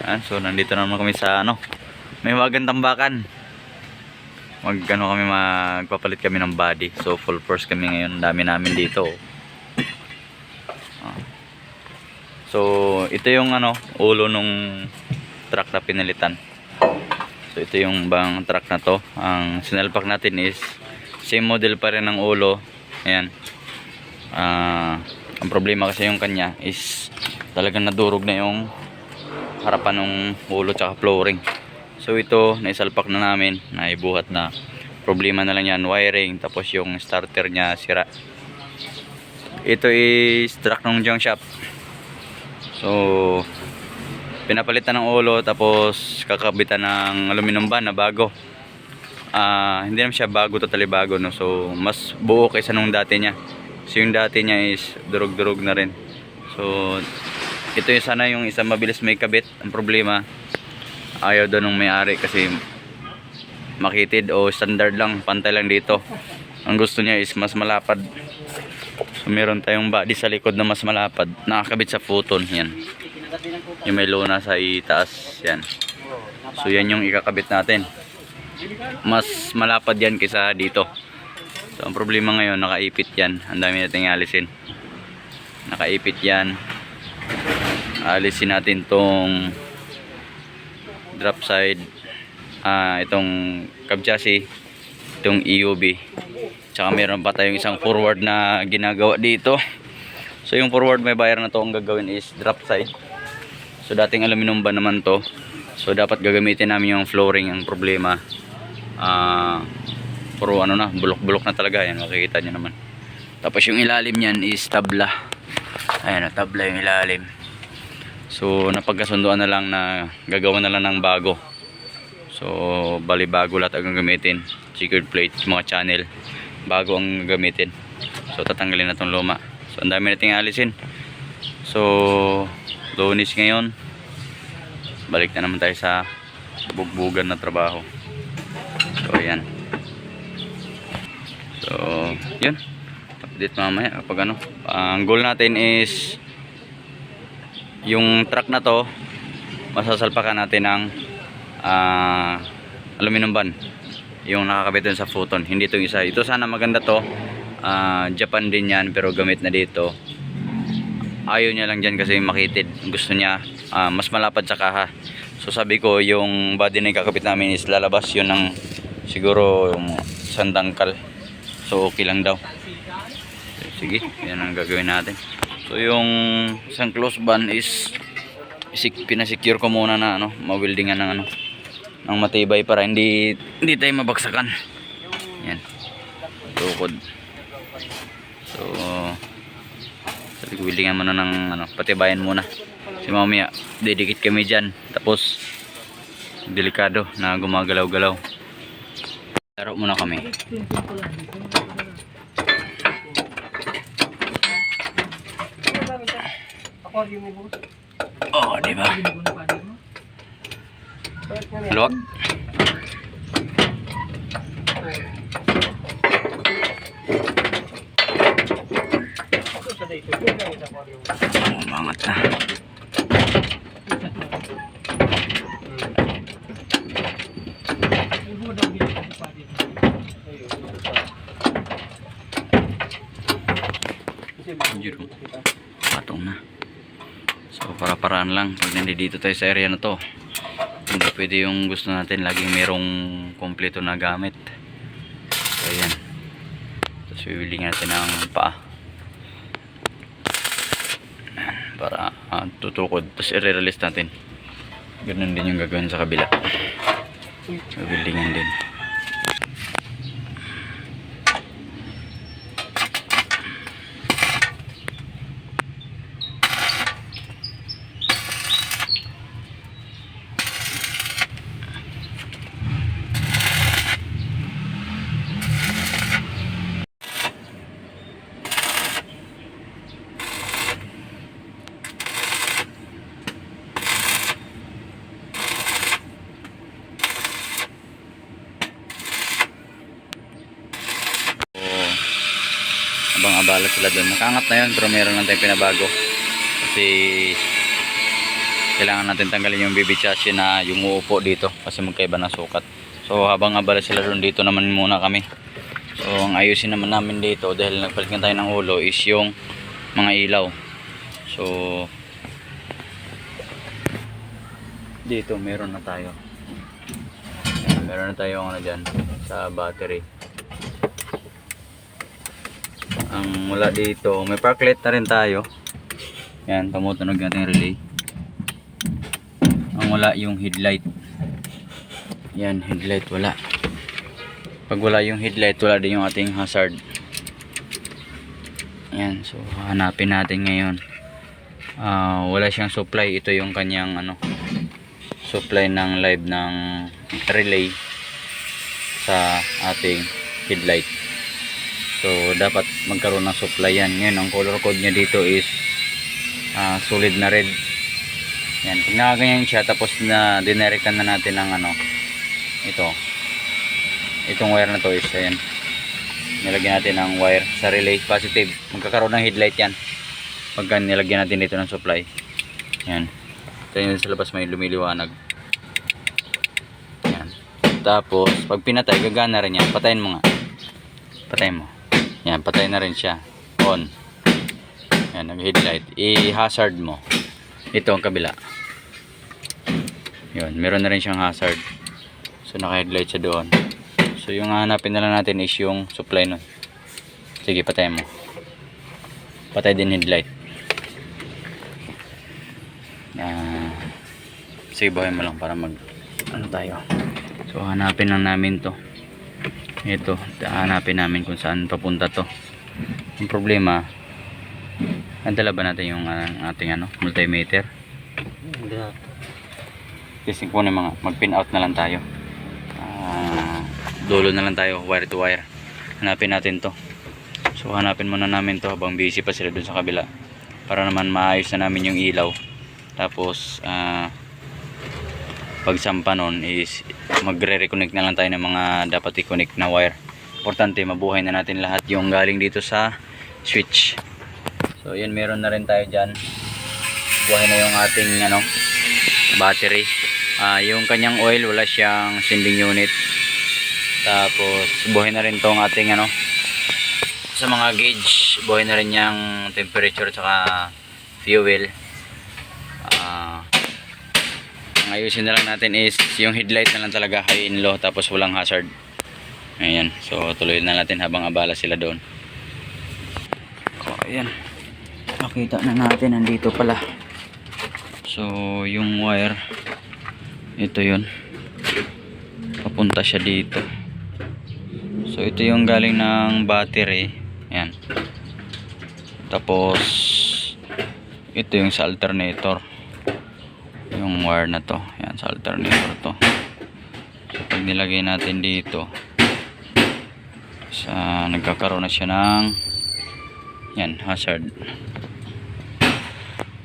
Ayan, so nandito naman kami sa ano, may wagang tambakan. Mag ano kami magpapalit kami ng body. So full force kami ngayon, dami namin dito. Ah. So ito yung ano, ulo nung truck na pinalitan. So ito yung bang truck na to. Ang sinalpak natin is same model pa rin ng ulo. Ayan. Ah, ang problema kasi yung kanya is talagang nadurog na yung harapan ng ulo tsaka flooring. So ito, naisalpak na namin, naibuhat na. Problema na lang yan, wiring, tapos yung starter niya sira. Ito is truck ng junk shop. So, pinapalitan ng ulo, tapos kakabitan ng aluminum ban na bago. Ah, hindi naman siya bago, totally bago, no? So, mas buo kaysa nung dati niya. So, yung dati niya is durog-durog na rin. So, ito yung sana yung isang mabilis may kabit. Ang problema, ayaw daw nung may-ari kasi makitid o standard lang, pantay lang dito. Ang gusto niya is mas malapad. So meron tayong body sa likod na mas malapad. Nakakabit sa futon, yan. Yung may lona sa itaas, yan. So yan yung ikakabit natin. Mas malapad yan kaysa dito. So ang problema ngayon, nakaipit yan. Ang dami nating alisin. Nakaipit yan alisin natin tong drop side. Ah itong cab chassis itong EUB tsaka meron pa tayong isang forward na ginagawa dito. So yung forward may bayar na to. Ang gagawin is drop side. So dating aluminum ba naman to? So dapat gagamitin namin yung flooring. Ang problema ah puro ano na bulok bulok na talaga. Yan makikita nyo naman. Tapos yung ilalim niyan is tabla. Ayan o tabla yung ilalim So napagkasunduan na lang na gagawa na lang ng bago. So bali bago lahat ang gagamitin. Secret plate, mga channel. Bago ang gagamitin. So tatanggalin na tong luma. So ang dami nating alisin. So lunis ngayon. Balik na naman tayo sa bugbugan na trabaho. So ayan. So yun. Update mamaya kapag ano. Ang goal natin is yung truck na to masasalpakan natin ng ah, aluminum ban yung nakakabit dun sa futon hindi itong isa. Ito sana maganda to. Ah, Japan din yan pero gamit na dito. Ayaw niya lang dyan kasi makitid. Gusto niya ah, mas malapad sa kaha. So sabi ko yung body na kakabit namin is lalabas. Yun ng siguro yung sandangkal. So okay lang daw. Sige yan ang gagawin natin So yung isang close band is isik, pinasecure ko muna na ano, mawildingan ng ano ng matibay para hindi hindi tayo mabagsakan. Yan. Tukod. So sabi ko wildingan muna ng ano, patibayan muna. Si mamaya didikit kami diyan. Tapos delikado na gumagalaw-galaw. Laro muna kami. Oh, di ba? Luwag. Oh, mangat na. So para-paraan lang pag nandito tayo sa area na to. Hindi pwede yung gusto natin laging merong kompleto na gamit. So ayan. Tapos bibili natin ng paa. Para ah, tutukod. Tapos i-release natin. Ganun din yung gagawin sa kabila. Bibuildingan din. So, abala sila doon. Nakaangat na yun pero meron lang tayong pinabago. Kasi kailangan natin tanggalin yung baby chassis na yung uupo dito kasi magkaiba ng sukat. So habang abala sila doon dito naman muna kami. So ang ayusin naman namin dito dahil nagpalit nga tayo ng ulo is yung mga ilaw. So dito meron na tayo. Meron na tayo ano dyan sa battery ang mula dito may park light na rin tayo. Yan tumutunog natin relay. Ang wala yung headlight. Yan headlight wala. Pag wala yung headlight wala din yung ating hazard. Yan so hanapin natin ngayon. Ah, wala siyang supply. Ito yung kanyang ano supply ng live ng relay sa ating headlight so dapat magkaroon ng supply yan. Ngayon ang color code niya dito is ah, solid na red. Yan pag siya tapos na dinerektan na natin ng ano ito. Itong wire na to is ayan. Nilagyan natin ng wire sa relay positive. Magkakaroon ng headlight yan. Pagka nilagyan natin dito ng supply. Yan. Ito yung sa labas may lumiliwanag. Yan. Tapos pag pinatay gagana rin yan. Patayin mo nga. Patayin mo yan patay na rin siya. On. Yan nag headlight i-hazard mo. Ito ang kabila. Yun meron na rin siyang hazard. So naka headlight siya doon. So yung hanapin na lang natin is yung supply nun. Sige patay mo. Patay din headlight. Ah, sige buhay mo lang para mag ano tayo? So hanapin lang namin to ito hanapin namin kung saan papunta to. Yung problema nadala ba natin yung ah, ating ano multimeter? Kasi ano yung mga mag pin out na lang tayo. Ah, dulo na lang tayo wire to wire. Hanapin natin to. So hanapin muna namin to habang busy pa sila dun sa kabila. Para naman maayos na namin yung ilaw. Tapos ah pagsampa nun is magre-reconnect na lang tayo ng mga dapat i-connect na wire. Importante mabuhay na natin lahat yung galing dito sa switch. So yun meron na rin tayo dyan. Buhay na yung ating ano battery. Ah, yung kanyang oil wala siyang sending unit. Tapos buhay na rin tong ating ano sa mga gauge buhay na rin yung temperature tsaka fuel ang ayusin na lang natin is yung headlight na lang talaga high in low tapos walang hazard. Ayan so tuloy na natin habang abala sila doon. So ayan. Makita na natin nandito pala. So yung wire ito yun. Papunta siya dito. So ito yung galing ng battery. Yan tapos ito yung sa alternator yung wire na to. Yan sa alternator to. So pag nilagay natin dito sa nagkakaroon na siya ng yan hazard.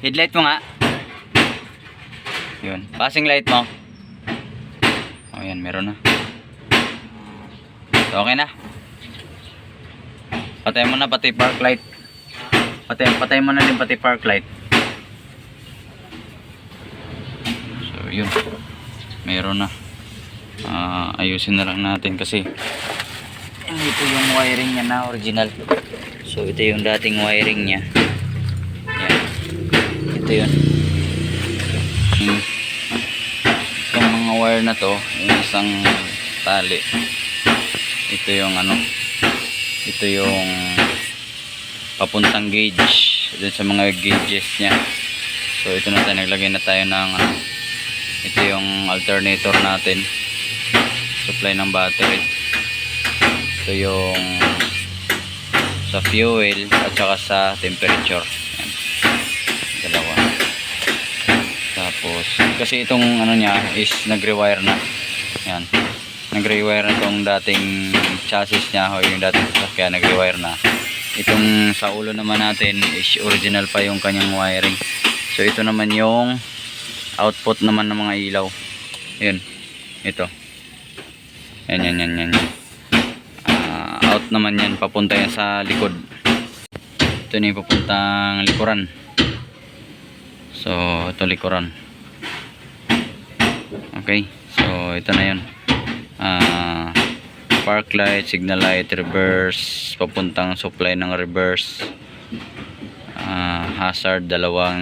Headlight mo nga. Yun. Passing light mo. Oh yan meron na. So, okay na. Patay mo na pati park light. Patay, patay mo na din pati park light yun meron na Ah, ayusin na lang natin kasi ito yung wiring niya na original so ito yung dating wiring niya yan ito yun Hmm. Itong mga wire na to, yung isang tali. Ito yung ano, ito yung papuntang gauge dun sa mga gauges niya. So ito na tayo, naglagay na tayo ng ano, ito yung alternator natin. Supply ng battery. Ito yung sa fuel at saka sa temperature. Yan. Dalawa. Tapos, kasi itong ano niya is nag-rewire na. Yan. Nag-rewire na itong dating chassis niya o yung dating sasakyan nag-rewire na. Itong sa ulo naman natin is original pa yung kanyang wiring. So ito naman yung output naman ng mga ilaw. Yun. Ito. Yan, yan, yan, yan. Ah, out naman yan. Papunta yan sa likod. Ito na papuntang likuran. So, ito likuran. Okay, so ito na yun. Ah, park light, signal light, reverse, papuntang supply ng reverse. Ah, hazard, dalawang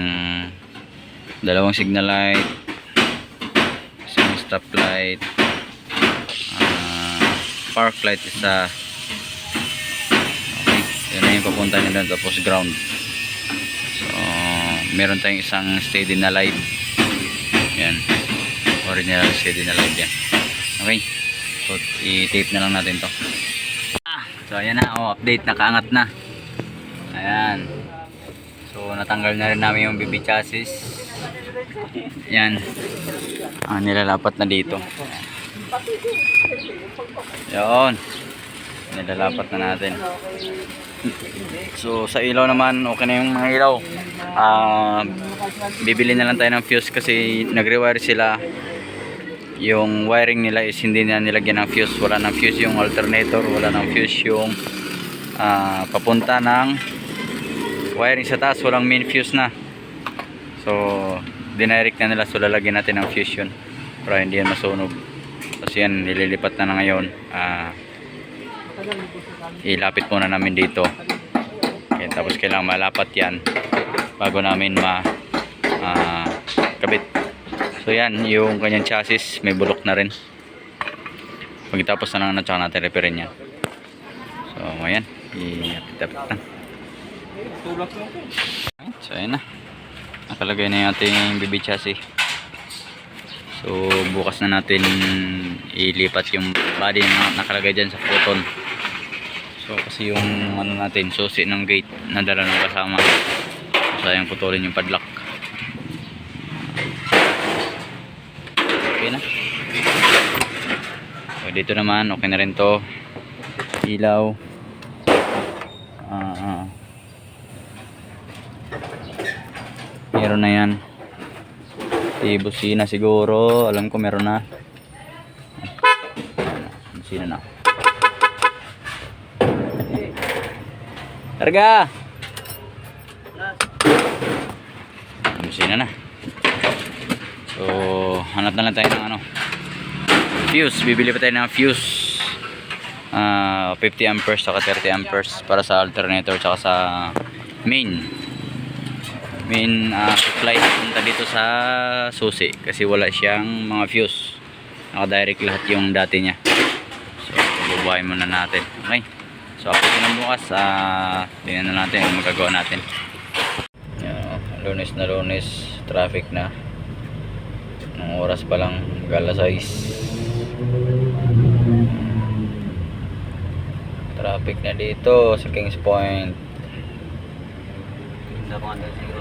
dalawang signal light, isang stop light, ah, park light isa. Okay, yun na yung papunta nyo doon, tapos ground. So, meron tayong isang steady na light. Yan. Original steady na light yan. Okay. So, i-tape na lang natin to. Ah, so, ayan na. Oh, update. Nakaangat na. Ayan. So, natanggal na rin namin yung BB chassis. Yan. Ah, nilalapat na dito. Yan. Nilalapat na natin. So sa ilaw naman okay na yung mga ilaw. Ah, bibili na lang tayo ng fuse kasi nagre-wire sila. Yung wiring nila is hindi na nilagyan ng fuse. Wala ng fuse yung alternator, wala ng fuse yung ah, papunta ng wiring sa taas, walang main fuse na. So dinirect na nila so lalagyan natin ng fuse yun para hindi yan masunog. Kasi yan nililipat na na ngayon. Ah, ilapit muna namin dito. Okay, tapos kailangan malapat yan bago namin ma ah, kabit. So yan, yung kanyang chassis may bulok na rin. Pagkatapos na lang na tsaka natin repairin yan. So ayan, i-tapit na. So ayan na. Nakalagay na yung ating BB chassis. So bukas na natin ilipat yung body na nakalagay dyan sa photon. So kasi yung ano natin, susi ng gate nadala ng kasama. So, sayang putulin yung padlock. Okay na. So dito naman, okay na rin to. Ilaw. Ah, ah. Meron na yan. Di busina siguro. Alam ko meron na. Busina na. Targa! Busina na. So, hanap na lang tayo ng ano. Fuse. Bibili pa tayo ng fuse. Ah, 50 amperes saka 30 amperes para sa alternator saka sa main main ah, supply punta dito sa susi kasi wala siyang mga fuse. Naka-direct lahat yung dati niya. So bubuhayin muna natin. Okay. So after ng bukas ah tingnan na natin ang magagawa natin. Yeah, lunes na lunes traffic na. Ng oras pa lang gala 6 traffic na dito sa Kings Point. Siguro dito.